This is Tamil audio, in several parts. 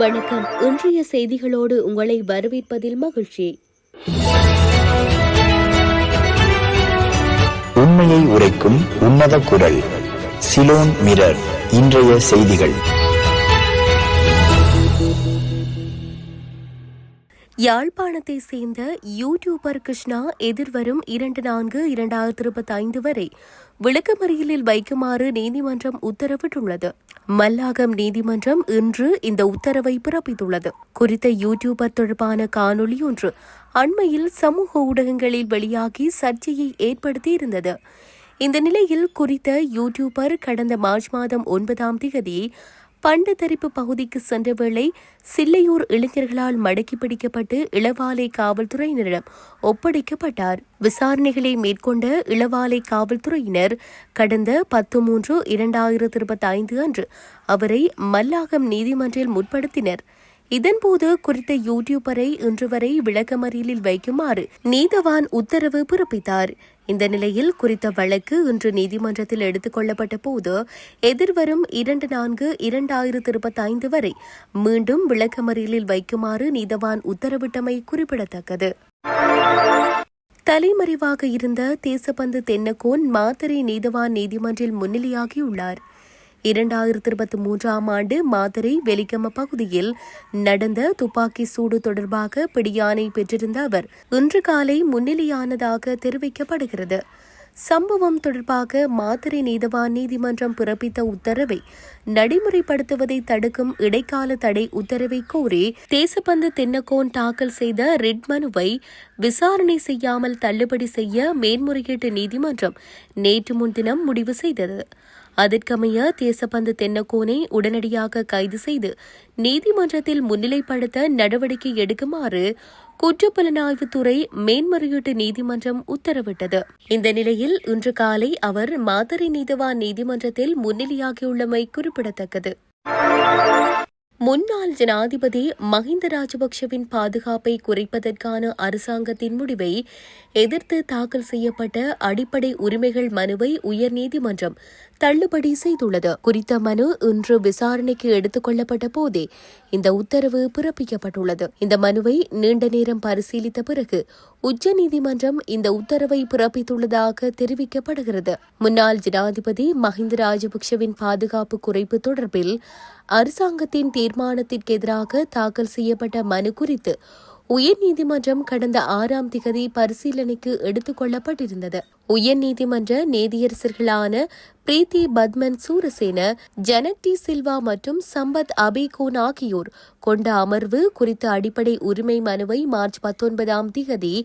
வணக்கம். இன்றைய செய்திகளோடு உங்களை வரவேற்பதில் மகிழ்ச்சி. உண்மையை உரைக்கும் உன்னத குரல் சிலோன் மிரர் இன்றைய செய்திகள். யாழ்ப்பாணத்தை சேர்ந்த யூடியூபர் கிருஷ்ணா எதிர்வரும் இரண்டு நான்கு இரண்டாயிரத்தி இருபத்தி ஐந்து வரை விளக்கமறியலில் வைக்குமாறு நீதிமன்றம் உத்தரவிட்டுள்ளது. மல்லாகம் நீதிமன்றம் இன்று இந்த உத்தரவை பிறப்பித்துள்ளது. குறித்த யூடியூபர் தொடர்பான காணொளி ஒன்று அண்மையில் சமூக ஊடகங்களில் வெளியாகி சர்ச்சையை ஏற்படுத்தியிருந்தது. இந்த நிலையில் குறித்த யூடியூபர் கடந்த மார்ச் மாதம் ஒன்பதாம் தேதி பண்டத்தரிப்பு பகுதிக்கு சென்ற வேளை சில்லையூர் இளைஞர்களால் மடக்கி பிடிக்கப்பட்டு இளவாலை காவல்துறையினரிடம் ஒப்படைக்கப்பட்டார். விசாரணைகளை மேற்கொண்ட இளவாலை காவல்துறையினர் கடந்த பத்து மூன்று இரண்டாயிரத்தி இருபத்தி ஐந்து அன்று அவரை மல்லாகம் நீதிமன்றில் முற்படுத்தினர். இதன்போது குறித்த யூடியூபரை இன்று வரை விளக்கமறியலில் வைக்குமாறு நீதவான் உத்தரவு பிறப்பித்தார். இந்த நிலையில் குறித்த வழக்கு இன்று நீதிமன்றத்தில் எடுத்துக் கொள்ளப்பட்ட போது எதிர்வரும் இரண்டு நான்கு இரண்டாயிரத்து இருபத்தைந்து வரை மீண்டும் விளக்கமறியலில் வைக்குமாறு நீதவான் உத்தரவிட்டமை குறிப்பிடத்தக்கது. தலைமறைவாக இருந்த தேசப்பந்து தென்னகோன் மாத்தறை நீதவான் நீதிமன்றில் முன்னிலையாகியுள்ளார். இரண்டாயிரத்தி இருபத்தி மூன்றாம் ஆண்டு மாதிரி வெலிகம பகுதியில் நடந்த துப்பாக்கி சூடு தொடர்பாக பிடியானை பெற்றிருந்த அவர் இன்று காலை முன்னிலையானதாக தெரிவிக்கப்படுகிறது. சம்பவம் தொடர்பாக மாதிரி நீதவான் நீதிமன்றம் பிறப்பித்த உத்தரவை நடைமுறைப்படுத்துவதை தடுக்கும் இடைக்கால தடை உத்தரவை கோரி தேசப்பந்து தென்னகோன் தாக்கல் செய்த ரிட் மனுவை விசாரணை செய்யாமல் தள்ளுபடி செய்ய மேன்முறையீட்டு நீதிமன்றம் நேற்று முன்தினம் முடிவு செய்தது. அதற்கமைய தேசப்பந்து தென்னக்கோனை உடனடியாக கைது செய்து நீதிமன்றத்தில் முன்னிலைப்படுத்த நடவடிக்கை எடுக்குமாறு குற்றப்புலனாய்வுத்துறை மேன்முறையீட்டு நீதிமன்றம் உத்தரவிட்டது. இந்த நிலையில் இன்று காலை அவர் மாத்தறை நீதவான் நீதிமன்றத்தில் முன்னிலையாகியுள்ளமை குறிப்பிடத்தக்கது. முன்னாள் ஜனாதிபதி மஹிந்த ராஜபக்ஷவின் பாதுகாப்பை குறைப்பதற்கான அரசாங்கத்தின் முடிவை எதிர்த்து தாக்கல் செய்யப்பட்ட அடிப்படை உரிமைகள் மனுவை உயர்நீதிமன்றம் தள்ளுபடி செய்துள்ளது. குறித்த மனு இன்று விசாரணைக்கு எடுத்துக் கொள்ளப்பட்ட போதே இந்த உத்தரவு பிறப்பிக்கப்பட்டுள்ளது. இந்த மனுவை நீண்ட நேரம் பரிசீலித்த பிறகு உச்சநீதிமன்றம் இந்த உத்தரவை பிறப்பித்துள்ளதாக தெரிவிக்கப்படுகிறது. முன்னாள் ஜனாதிபதி மஹிந்த ராஜபக்ஷவின் பாதுகாப்பு குறைப்பு தொடர்பில் அரசாங்கத்தின் தீர்மானத்திற்கு எதிராக தாக்கல் செய்யப்பட்ட மனு குறித்து உயர்நீதிமன்றம் கடந்த ஆறாம் திகதி பரிசீலனைக்கு எடுத்துக் கொள்ளப்பட்டிருந்தது. உயர்நீதிமன்ற நீதியரசர்களான பிரீத்தி பத்மன் சூரசேன ஜனக் டி சில்வா மற்றும் சம்பத் அபேகோன் ஆகியோர் கொண்ட அமர்வு குறித்த அடிப்படை உரிமை மனுவை மார்ச் பத்தொன்பதாம் திகதி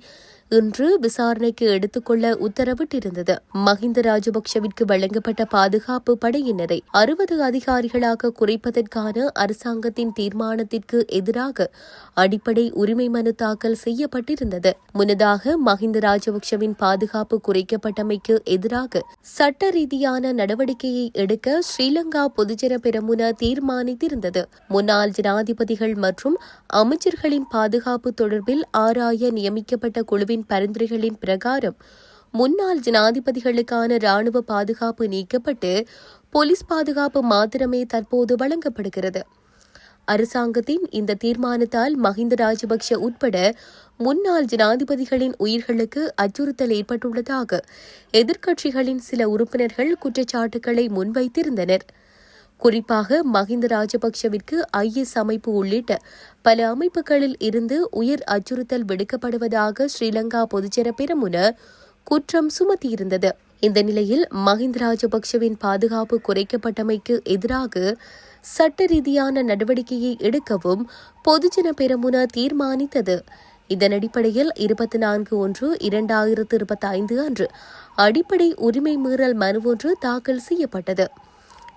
இன்று விசாரணைக்கு எடுத்துக்கொள்ள உத்தரவிட்டிருந்தது. மஹிந்த ராஜபக்ஷவிற்கு வழங்கப்பட்ட பாதுகாப்பு படையினரை அறுபது அதிகாரிகளாக குறைப்பதற்கான அரசாங்கத்தின் தீர்மானத்திற்கு எதிராக அடிப்படை உரிமை மனு தாக்கல் செய்யப்பட்டிருந்தது. முன்னதாக மஹிந்த ராஜபக்ஷவின் பாதுகாப்பு குறை குறைக்கப்பட்டமைக்கு எதிராக சட்ட ரீதியான நடவடிக்கையை எடுக்க ஸ்ரீலங்கா பொதுஜன பெரமுன தீர்மானித்திருந்தது. முன்னாள் ஜனாதிபதிகள் மற்றும் அமைச்சர்களின் பாதுகாப்பு தொடர்பில் ஆராய நியமிக்கப்பட்ட குழுவின் பரிந்துரைகளின் பிரகாரம் முன்னாள் ஜனாதிபதிகளுக்கான ராணுவ பாதுகாப்பு நீக்கப்பட்டு போலீஸ் பாதுகாப்பு மாத்திரமே தற்போது வழங்கப்படுகிறது. அரசாங்கத்தின் இந்த தீர்மானத்தால் மஹிந்த ராஜபக்ஷ உட்பட முன்னாள் ஜனாதிபதிகளின் உயிர்களுக்கு அச்சுறுத்தல் ஏற்பட்டுள்ளதாக எதிர்க்கட்சிகளின் சில உறுப்பினர்கள் குற்றச்சாட்டுகளை முன்வைத்திருந்தனர். குறிப்பாக மஹிந்த ராஜபக்ஷவிற்கு ஐஎஸ் அமைப்பு உள்ளிட்ட பல அமைப்புகளில் இருந்து உயர் அச்சுறுத்தல் விடுக்கப்படுவதாக ஸ்ரீலங்கா பொதுஜன பெரமுன குற்றம் சுமத்தியிருந்தது. இந்த நிலையில் மஹிந்த ராஜபக்ஷவின் பாதுகாப்பு குறைக்கப்பட்டமைக்கு எதிராக சட்ட ரீதியான நடவடிக்கையை எடுக்கவும் பொதுஜன பெரமுன தீர்மானித்தது. இதன் அடிப்படையில் இருபத்தி நான்கு ஒன்று இரண்டாயிரத்து இருபத்தி ஐந்து அன்று அடிப்படை உரிமை மீறல் மனு ஒன்று தாக்கல் செய்யப்பட்டது.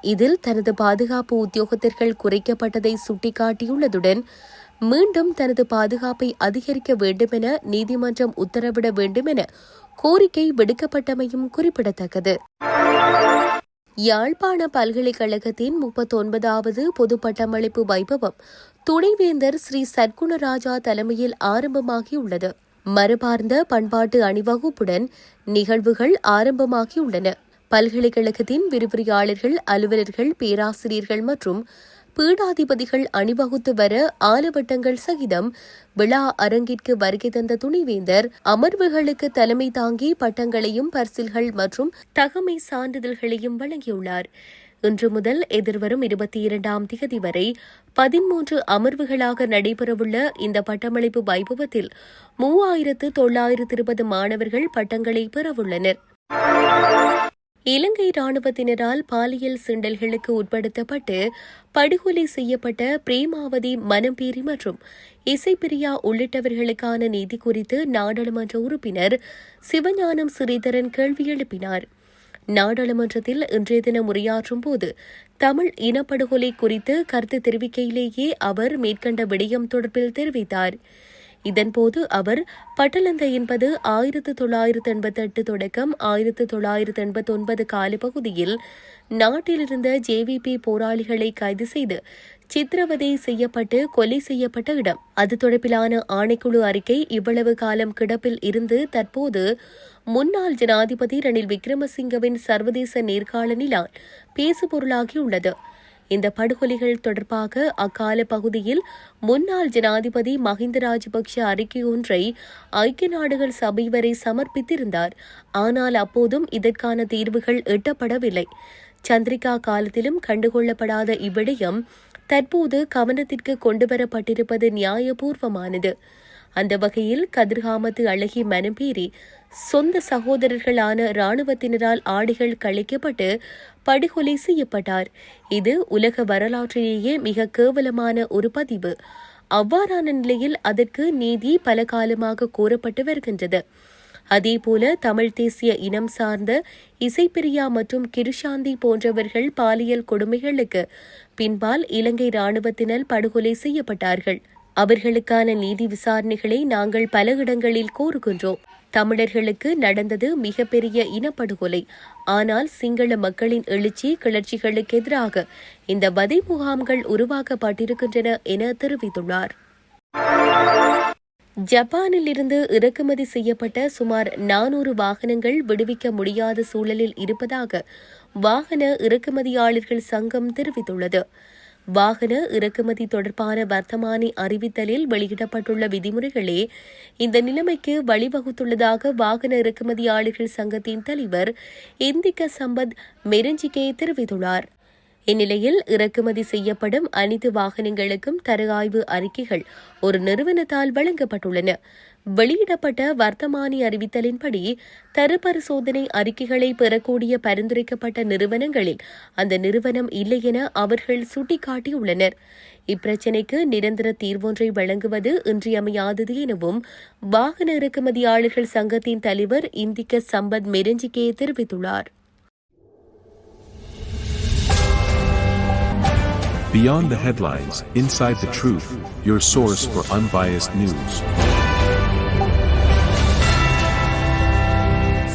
இதில் தனது பாதுகாப்பு உத்தியோகத்தர்கள் குறைக்கப்பட்டதை சுட்டிக்காட்டியுள்ளதுடன் மீண்டும் தனது பாதுகாப்பை அதிகரிக்க வேண்டுமென நீதிமன்றம் உத்தரவிட வேண்டுமென கோரிக்கை விடுக்கப்பட்டமையும் குறிப்பிடத்தக்கது. யாழ்ப்பாண பல்கலைக்கழகத்தின் முப்பத்தொன்பதாவது பொது பட்டமளிப்பு வைபவம் துணைவேந்தர் ஸ்ரீ சத்குணராஜா தலைமையில் ஆரம்பமாகியுள்ளது. மரபார்ந்த பண்பாட்டு அணிவகுப்புடன் நிகழ்வுகள் ஆரம்பமாகியுள்ளன. பல்கலைக்கழகத்தின் விரிவுரையாளர்கள் அலுவலர்கள் பேராசிரியர்கள் மற்றும் பீடாதிபதிகள் அணிவகுத்து வர ஆலவட்டங்கள் சகிதம். விழா அரங்கிற்கு வருகை தந்த துணைவேந்தர் அமர்வுகளுக்கு தலைமை தாங்கி பட்டங்களையும் பரிசில்கள் மற்றும் தகமை சான்றிதழ்களையும் வழங்கியுள்ளார். இன்று முதல் எதிர்வரும் இருபத்தி இரண்டாம் திகதி வரை பதிமூன்று அமர்வுகளாக நடைபெறவுள்ள இந்த பட்டமளிப்பு வைபவத்தில் மூவாயிரத்து தொள்ளாயிரத்து இருபது மாணவர்கள் பட்டங்களை பெறவுள்ளனர். இலங்கை ராணுவத்தினரால் பாலியல் சிண்டல்களுக்கு உட்படுத்தப்பட்டு படுகொலை செய்யப்பட்ட பிரேமாவதி மனம்பேரி மற்றும் இசைப்பிரியா உள்ளிட்டவர்களுக்கான நீதி குறித்து நாடாளுமன்ற உறுப்பினர் சிவஞானம் ஸ்ரீதரன் கேள்வி எழுப்பினார். நாடாளுமன்றத்தில் இன்றைய தினம் உரையாற்றும் போது தமிழ் இனப்படுகொலை குறித்து கருத்து தெரிவிக்கையிலேயே அவர் மேற்கண்ட விடயம் தொடர்பில் தெரிவித்தார். இதன்போது அவர் பட்டலந்த என்பது ஆயிரத்து தொள்ளாயிரத்து எண்பத்தெட்டு தொடக்கம் ஆயிரத்து தொள்ளாயிரத்து எண்பத்தொன்பது காலப்பகுதியில் நாட்டிலிருந்த ஜேவிபி போராளிகளை கைது செய்து சித்திரவதை செய்யப்பட்டு கொலை செய்யப்பட்ட இடம். அது தொடர்பிலான ஆணைக்குழு அறிக்கை இவ்வளவு காலம் கிடப்பில் இருந்து தற்போது முன்னாள் ஜனாதிபதி ரணில் விக்ரமசிங்கவின் சர்வதேச நேர்காணலினால் பேசுபொருளாகியுள்ளது. இந்த படுகொலைகள் தொடர்பாக அக்கால பகுதியில் முன்னாள் ஜனாதிபதி மஹிந்த ராஜபக்ஷ அறிக்கை ஒன்றை ஐக்கிய நாடுகள் சபை வரை சமர்ப்பித்திருந்தார். ஆனால் அப்போதும் இதற்கான தீர்வுகள் எட்டப்படவில்லை. சந்திரிகா காலத்திலும் கண்டுகொள்ளப்படாத இவ்விடயம் தற்போது கவனத்திற்கு கொண்டுவரப்பட்டிருப்பது நியாயபூர்வமானது. அந்த வகையில் கதிர்காமத்து அழகி மனம்பீறி சொந்த சகோதரர்களான இராணுவத்தினரால் ஆடைகள் கழிக்கப்பட்டு படுகொலை செய்யப்பட்டார். இது உலக வரலாற்றிலேயே மிக கேவலமான ஒரு பதிவு. அவ்வாறான நிலையில் அதற்கு நீதி பல காலமாக கூறப்பட்டு வருகின்றது. அதேபோல தமிழ் தேசிய இனம் சார்ந்த இசைப்பிரியா மற்றும் கிருஷாந்தி போன்றவர்கள் பாலியல் கொடுமைகளுக்கு பின்பால் இலங்கை ராணுவத்தினர் படுகொலை செய்யப்பட்டார்கள். அவர்களுக்கான நீதி விசாரணைகளை நாங்கள் பல இடங்களில் கோருகின்றோம். தமிழர்களுக்கு நடந்தது மிகப்பெரிய இனப்படுகொலை. ஆனால் சிங்கள மக்களின் எழுச்சி கிளர்ச்சிகளுக்கு எதிராக இந்த வதை முகாம்கள் உருவாக்கப்பட்டிருக்கின்றன என தெரிவித்துள்ளார். ஜப்பானில் இருந்து இறக்குமதி செய்யப்பட்ட சுமார் நானூறு வாகனங்கள் விடுவிக்க முடியாத சூழலில் இருப்பதாக வாகன இறக்குமதியாளர்கள் சங்கம் தெரிவித்துள்ளது. வாகன இறக்குமதி தொடர்பான வர்த்தமானி அறிவித்தலில் வெளியிடப்பட்டுள்ள விதிமுறைகளே இந்த நிலைமைக்கு வழிவகுத்துள்ளதாக வாகன இறக்குமதியாளர்கள் சங்கத்தின் தலைவர் இந்திக்க சம்பத் மெரஞ்சிகே தெரிவித்துள்ளார். இந்நிலையில் இறக்குமதி செய்யப்படும் அனைத்து வாகனங்களுக்கும் தர ஆய்வு அறிக்கைகள் ஒரு நிறுவனத்தால் வழங்கப்பட்டுள்ளன. வெளியிடப்பட்ட வர்த்தமானி அறிவித்தலின்படி தரப்பரிசோதனை அறிக்கைகளை பெறக்கூடிய பரிந்துரைக்கப்பட்ட நிறுவனங்களில் அந்த நிறுவனம் இல்லை என அவர்கள் சுட்டிக்காட்டியுள்ளனர் இப்பிரச்சினைக்கு நிரந்தர தீர்வொன்றை வழங்குவது இன்றியமையாதது எனவும் வாகன இறக்குமதியாளர்கள் சங்கத்தின் தலைவர் இந்திக்க சம்பத் மெரஞ்சிகே தெரிவித்துள்ளார் Beyond the headlines, inside the truth, your source for unbiased news.